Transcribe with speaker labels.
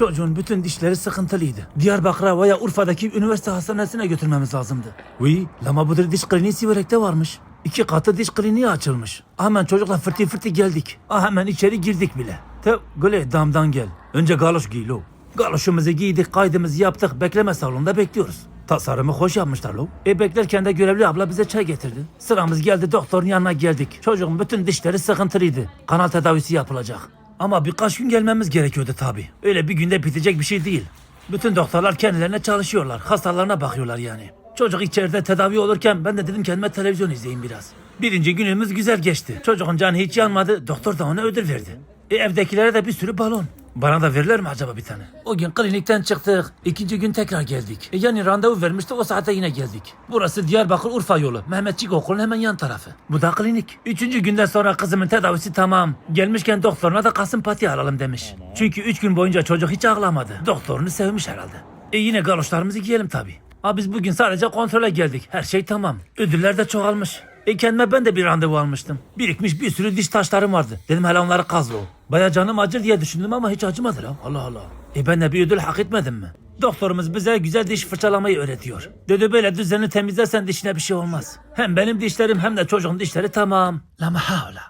Speaker 1: Çocuğun bütün dişleri sıkıntılıydı. Diyarbakır'a veya Urfa'daki üniversite hastanesine götürmemiz lazımdı. Oui, Lama Budur diş kliniği Siverek'te varmış. İki katı diş kliniği açılmış. Hemen çocukla fırtı fırtı geldik. Ah hemen içeri girdik bile. Te göle damdan gel. Önce galoş giy lo. Galoşumuzu giydik, kaydımızı yaptık. Bekleme salonunda bekliyoruz. Tasarımı hoş yapmışlar lo. E beklerken de görevli abla bize çay getirdi. Sıramız geldi doktorun yanına geldik. Çocuğun bütün dişleri sıkıntılıydı. Kanal tedavisi yapılacak. Ama birkaç gün gelmemiz gerekiyordu tabi. Öyle bir günde bitecek bir şey değil. Bütün doktorlar kendilerine çalışıyorlar. Hastalarına bakıyorlar yani. Çocuk içeride tedavi olurken ben de dedim kendime televizyon izleyeyim biraz. Birinci günümüz güzel geçti. Çocuğun canı hiç yanmadı. Doktor da ona ödül verdi. E, evdekilere de bir sürü balon. Bana da verirler mi acaba bir tane? O gün klinikten çıktık. İkinci gün tekrar geldik. E, yani randevu vermiştik o saate yine geldik. Burası Diyarbakır Urfa yolu. Mehmetçik okulun hemen yan tarafı. Bu da klinik. Üçüncü günden sonra kızımın tedavisi tamam. Gelmişken doktoruna da Kasım Pati alalım demiş. Çünkü üç gün boyunca çocuk hiç ağlamadı. Doktorunu sevmiş herhalde. E yine galoşlarımızı giyelim tabii. Ha biz bugün sadece kontrole geldik. Her şey tamam. Ödüller de çoğalmış. E kendime ben de bir randevu almıştım. Birikmiş bir sürü diş taşlarım vardı. Dedim hele onları kazlo. Baya canım acır diye düşündüm ama hiç acımadı lan. Allah Allah. E ben de bir ödül hak etmedim mi? Doktorumuz bize güzel diş fırçalamayı öğretiyor. Dedi böyle düzenli temizlersen dişine bir şey olmaz. Hem benim dişlerim hem de çocuğun dişleri tamam. La mahavla.